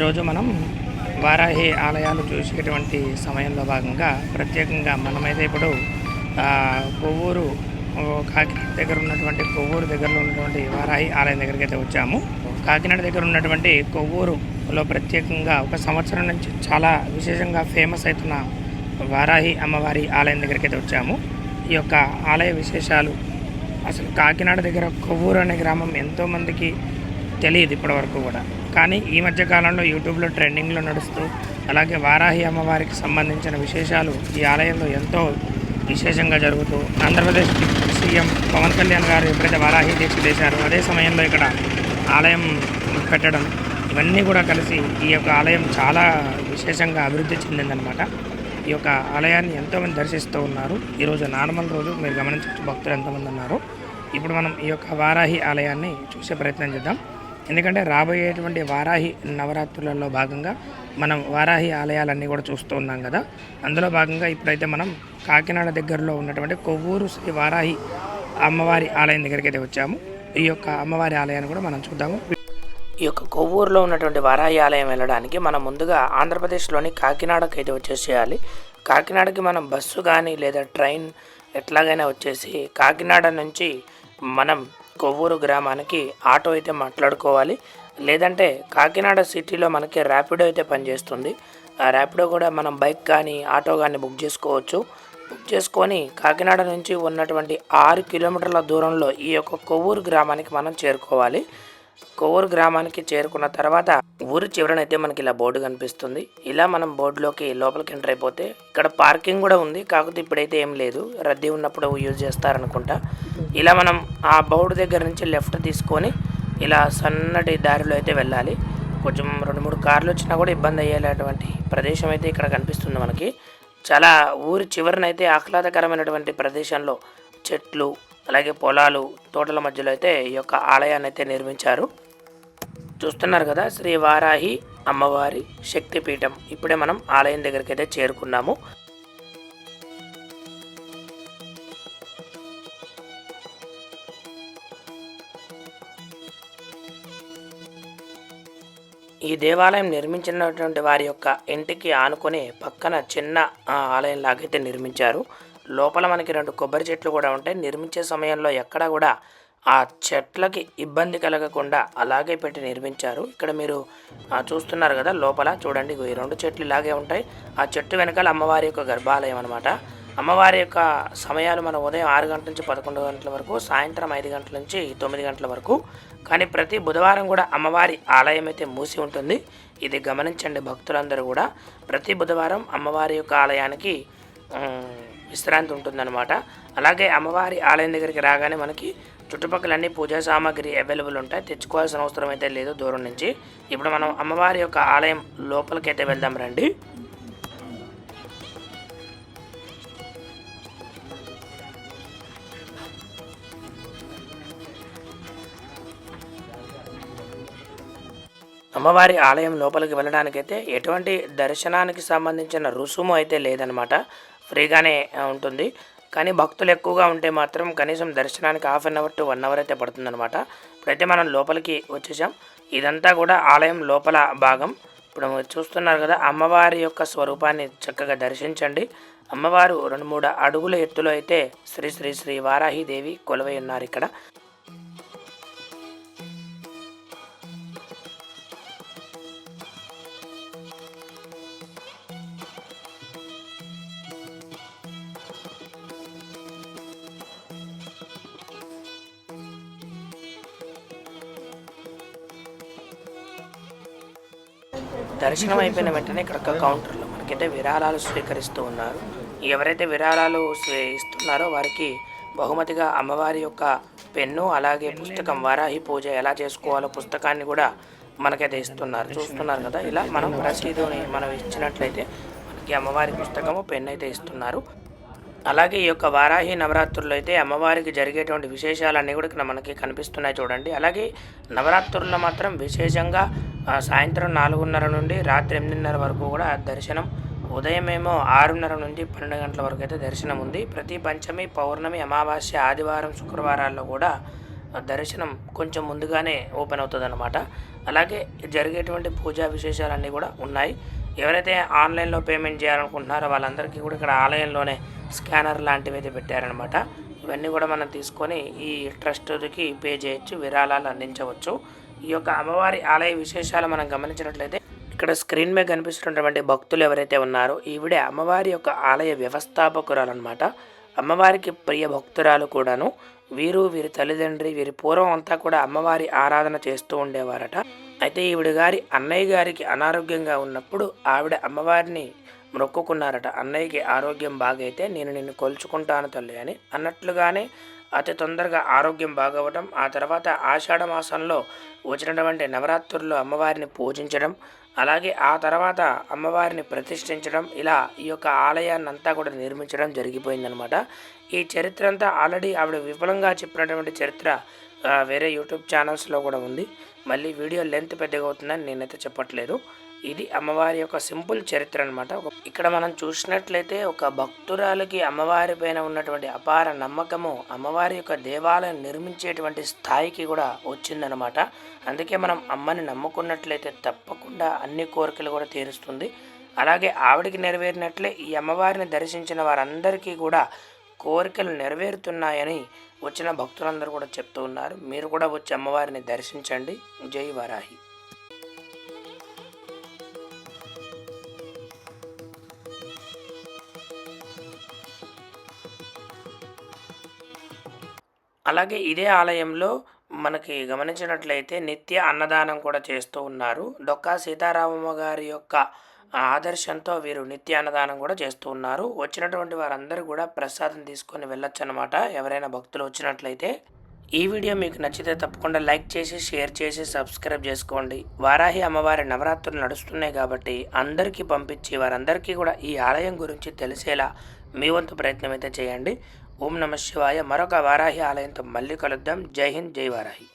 ఈరోజు మనం వారాహి ఆలయాలు చూసేటువంటి సమయంలో భాగంగా ప్రత్యేకంగా మనమైతే ఇప్పుడు కొవ్వూరు కాకినాడ దగ్గర ఉన్నటువంటి కొవ్వూరు దగ్గరలో ఉన్నటువంటి వారాహి ఆలయం దగ్గరికి అయితే వచ్చాము. కాకినాడ దగ్గర ఉన్నటువంటి కొవ్వూరులో ప్రత్యేకంగా ఒక సంవత్సరం నుంచి చాలా విశేషంగా ఫేమస్ అవుతున్న వారాహి అమ్మవారి ఆలయం దగ్గరికి అయితే వచ్చాము. ఈ యొక్క ఆలయ విశేషాలు అసలు కాకినాడ దగ్గర కొవ్వూరు అనే గ్రామం ఎంతోమందికి తెలియదు ఇప్పటివరకు కూడా. కానీ ఈ మధ్య కాలంలో యూట్యూబ్లో ట్రెండింగ్లో నడుస్తూ అలాగే వారాహి అమ్మవారికి సంబంధించిన విశేషాలు ఈ ఆలయంలో ఎంతో విశేషంగా జరుగుతూ ఆంధ్రప్రదేశ్ సీఎం పవన్ కళ్యాణ్ గారు ఎప్పుడైతే వారాహి దీక్ష చేశారో అదే సమయంలో ఇక్కడ ఆలయం పెట్టడం ఇవన్నీ కూడా కలిసి ఈ యొక్క ఆలయం చాలా విశేషంగా అభివృద్ధి చెందిందనమాట ఈ యొక్క ఆలయాన్ని ఎంతోమంది దర్శిస్తూ ఉన్నారు. ఈరోజు నార్మల్ రోజు మీరు గమనించవచ్చు భక్తులు ఎంతమంది ఉన్నారు. ఇప్పుడు మనం ఈ యొక్క వారాహి ఆలయాన్ని చూసే ప్రయత్నం చేద్దాం. ఎందుకంటే రాబోయేటువంటి వారాహి నవరాత్రులలో భాగంగా మనం వారాహి ఆలయాలన్నీ కూడా చూస్తూ ఉన్నాం కదా. అందులో భాగంగా ఇప్పుడైతే మనం కాకినాడ దగ్గరలో ఉన్నటువంటి కొవ్వూరు శ్రీ వారాహి అమ్మవారి ఆలయం దగ్గరికి అయితే వచ్చాము. ఈ యొక్క అమ్మవారి ఆలయాన్ని కూడా మనం చూద్దాము. ఈ యొక్క కొవ్వూరులో ఉన్నటువంటి వారాహి ఆలయం వెళ్ళడానికి మనం ముందుగా ఆంధ్రప్రదేశ్లోని కాకినాడకి అయితే వచ్చేసేయాలి. కాకినాడకి మనం బస్సు కానీ లేదా ట్రైన్ ఎట్లాగైనా వచ్చేసి కాకినాడ నుంచి మనం కొవ్వూరు గ్రామానికి ఆటో అయితే మాట్లాడుకోవాలి. లేదంటే కాకినాడ సిటీలో మనకి ర్యాపిడో అయితే పనిచేస్తుంది. ఆ ర్యాపిడో కూడా మనం బైక్ కానీ ఆటో కానీ బుక్ చేసుకోవచ్చు. బుక్ చేసుకొని కాకినాడ నుంచి ఉన్నటువంటి ఆరు కిలోమీటర్ల దూరంలో ఈ యొక్క కొవ్వూరు గ్రామానికి మనం చేరుకోవాలి. కొవ్వూరు గ్రామానికి చేరుకున్న తర్వాత ఊరి చివరనైతే మనకి ఇలా బోర్డు కనిపిస్తుంది. ఇలా మనం బోర్డులోకి లోపలికి ఎంటర్ అయిపోతే ఇక్కడ పార్కింగ్ కూడా ఉంది. కాకపోతే ఇప్పుడైతే ఏం లేదు. రద్దీ ఉన్నప్పుడు యూజ్ చేస్తారనుకుంటా. ఇలా మనం ఆ బోర్డు దగ్గర నుంచి లెఫ్ట్ తీసుకొని ఇలా సన్నటి దారిలో అయితే వెళ్ళాలి. కొంచెం రెండు మూడు కార్లు వచ్చినా కూడా ఇబ్బంది అయ్యేలాంటి ప్రదేశం అయితే ఇక్కడ కనిపిస్తుంది మనకి. చాలా ఊరి చివరినైతే ఆహ్లాదకరమైనటువంటి ప్రదేశంలో చెట్లు అలాగే పొలాలు తోటల మధ్యలో అయితే ఈ యొక్క ఆలయాన్ని అయితే నిర్మించారు. చూస్తున్నారు కదా శ్రీ వారాహి అమ్మవారి శక్తిపీఠం. ఇప్పుడే మనం ఆలయం దగ్గరికి అయితే చేరుకున్నాము. ఈ దేవాలయం నిర్మించినటువంటి వారి యొక్క ఇంటికి ఆనుకొని పక్కన చిన్న ఆలయం లాగైతే నిర్మించారు. లోపల మనకి రెండు కొబ్బరి చెట్లు కూడా ఉంటాయి. నిర్మించే సమయంలో ఎక్కడ కూడా ఆ చెట్లకి ఇబ్బంది కలగకుండా అలాగే పెట్టి నిర్మించారు. ఇక్కడ మీరు చూస్తున్నారు కదా లోపల చూడండి ఈ రెండు చెట్లు ఇలాగే ఉంటాయి. ఆ చెట్టు వెనకాల అమ్మవారి యొక్క గర్భాలయం అనమాట అమ్మవారి యొక్క సమయాలు మన ఉదయం ఆరు గంటల నుంచి పదకొండు గంటల వరకు సాయంత్రం ఐదు గంటల నుంచి తొమ్మిది గంటల వరకు. కానీ ప్రతి బుధవారం కూడా అమ్మవారి ఆలయం అయితే మూసి ఉంటుంది. ఇది గమనించండి భక్తులందరూ కూడా. ప్రతి బుధవారం అమ్మవారి యొక్క ఆలయానికి విశ్రాంతి ఉంటుందన్నమాట. అలాగే అమ్మవారి ఆలయం దగ్గరికి రాగానే మనకి చుట్టుపక్కల అన్ని పూజా సామాగ్రి అవైలబుల్ ఉంటాయి. తెచ్చుకోవాల్సిన అవసరం అయితే లేదు దూరం నుంచి. ఇప్పుడు మనం అమ్మవారి యొక్క ఆలయం లోపలికి అయితే వెళ్దాం రండి. అమ్మవారి ఆలయం లోపలికి వెళ్ళడానికైతే ఎటువంటి దర్శనానికి సంబంధించిన రుసుము అయితే లేదనమాట ఫ్రీగానే ఉంటుంది. కానీ భక్తులు ఎక్కువగా ఉంటే మాత్రం కనీసం దర్శనానికి half an hour to one hour అయితే పడుతుందనమాట ఇప్పుడైతే మనం లోపలికి వచ్చేసాం. ఇదంతా కూడా ఆలయం లోపల భాగం. ఇప్పుడు చూస్తున్నారు కదా అమ్మవారి యొక్క స్వరూపాన్ని చక్కగా దర్శించండి. అమ్మవారు రెండు మూడు అడుగుల ఎత్తులో అయితే శ్రీ శ్రీ శ్రీ వారాహిదేవి కొలువై ఉన్నారు ఇక్కడ. దర్శనం అయిపోయిన వెంటనే ఇక్కడ ఒక కౌంటర్లో మనకైతే విరాళాలు స్వీకరిస్తూ ఉన్నారు. ఎవరైతే విరాళాలు ఇస్తున్నారో వారికి బహుమతిగా అమ్మవారి యొక్క పెన్ను అలాగే పుస్తకం వారాహి పూజ ఎలా చేసుకోవాలో పుస్తకాన్ని కూడా మనకైతే ఇస్తున్నారు. చూస్తున్నారు కదా ఇలా మనం రసీదుని మనం ఇచ్చినట్లయితే మనకి అమ్మవారి పుస్తకము పెన్ను అయితే ఇస్తున్నారు. అలాగే ఈ యొక్క వారాహి నవరాత్రుల్లో అయితే అమ్మవారికి జరిగేటువంటి విశేషాలన్నీ కూడా మనకి కనిపిస్తున్నాయి చూడండి. అలాగే నవరాత్రుల్లో మాత్రం విశేషంగా సాయంత్రం నాలుగున్నర నుండి రాత్రి ఎనిమిదిన్నర వరకు కూడా దర్శనం ఉదయం ఏమో ఆరున్నర నుండి పన్నెండు గంటల వరకు అయితే దర్శనం ఉంది. ప్రతి పంచమి పౌర్ణమి అమావాస్య ఆదివారం శుక్రవారాల్లో కూడా దర్శనం కొంచెం ముందుగానే ఓపెన్ అవుతుంది అలాగే జరిగేటువంటి పూజా విశేషాలన్నీ కూడా ఉన్నాయి. ఎవరైతే ఆన్లైన్లో పేమెంట్ చేయాలనుకుంటున్నారో వాళ్ళందరికీ కూడా ఇక్కడ ఆలయంలోనే స్కానర్ లాంటివి అయితే పెట్టారనమాట ఇవన్నీ కూడా మనం తీసుకొని ఈ ట్రస్ట్కి పే చేయొచ్చు విరాళాలు అందించవచ్చు. ఈ యొక్క అమ్మవారి ఆలయ విశేషాలు మనం గమనించినట్లయితే ఇక్కడ స్క్రీన్ మీద కనిపిస్తున్నటువంటి భక్తులు ఎవరైతే ఉన్నారో ఈవిడ అమ్మవారి యొక్క ఆలయ వ్యవస్థాపకురాలు అనమాట అమ్మవారికి ప్రియ భక్తురాలు కూడాను. వీరు వీరి తల్లిదండ్రి వీరి పూర్వం అంతా కూడా అమ్మవారి ఆరాధన చేస్తూ ఉండేవారట. అయితే ఈవిడ గారి అన్నయ్య గారికి అనారోగ్యంగా ఉన్నప్పుడు ఆవిడ అమ్మవారిని మొక్కుకున్నారట. అన్నయ్యకి ఆరోగ్యం బాగైతే నేను నిన్ను కొలుచుకుంటాను తల్లి అని అన్నట్లుగానే అతి తొందరగా ఆరోగ్యం బాగవటం ఆ తర్వాత ఆషాఢ మాసంలో వచ్చినటువంటి నవరాత్రుల్లో అమ్మవారిని పూజించడం అలాగే ఆ తర్వాత అమ్మవారిని ప్రతిష్ఠించడం ఇలా ఈ యొక్క ఆలయాన్ని అంతా కూడా నిర్మించడం జరిగిపోయిందనమాట. ఈ చరిత్ర అంతా ఆల్రెడీ ఆవిడ విఫలంగా చెప్పినటువంటి చరిత్ర వేరే యూట్యూబ్ ఛానల్స్లో కూడా ఉంది. మళ్ళీ వీడియో లెంత్ పెద్దగా అవుతుందని నేనైతే చెప్పట్లేదు. ఇది అమ్మవారి యొక్క సింపుల్ చరిత్ర అనమాట ఇక్కడ మనం చూసినట్లయితే ఒక భక్తురాలకి అమ్మవారి పైన ఉన్నటువంటి అపార నమ్మకము అమ్మవారి యొక్క దేవాలయం నిర్మించేటువంటి స్థాయికి కూడా వచ్చిందనమాట అందుకే మనం అమ్మని నమ్ముకున్నట్లయితే తప్పకుండా అన్ని కోరికలు కూడా తీరుస్తుంది. అలాగే ఆవిడికి నెరవేరినట్లే ఈ అమ్మవారిని దర్శించిన వారందరికీ కూడా కోరికలు నెరవేరుతున్నాయని వచ్చిన భక్తులందరూ కూడా చెప్తూ ఉన్నారు. మీరు కూడా వచ్చి అమ్మవారిని దర్శించండి. జై వరాహి. అలాగే ఇదే ఆలయంలో మనకి గమనించినట్లయితే నిత్య అన్నదానం కూడా చేస్తూ ఉన్నారు. డొక్కా సీతారామమ్మ గారి యొక్క ఆ ఆదర్శంతో వీరు నిత్య అన్నదానం కూడా చేస్తూ ఉన్నారు. వచ్చినటువంటి వారందరూ కూడా ప్రసాదం తీసుకొని వెళ్ళొచ్చు అనమాట ఎవరైనా భక్తులు వచ్చినట్లయితే ఈ వీడియో మీకు నచ్చితే తప్పకుండా లైక్ చేసి షేర్ చేసి సబ్స్క్రైబ్ చేసుకోండి. వారాహి అమ్మవారి నవరాత్రులు నడుస్తున్నాయి కాబట్టి అందరికీ పంపించి వారందరికీ కూడా ఈ ఆలయం గురించి తెలిసేలా మీ వంతు ప్రయత్నం అయితే చేయండి. ఓం నమ శివాయ. మరొక వారాహి ఆలయంతో మళ్ళీ కలుద్దాం. జై హింద్ జై వారాహి.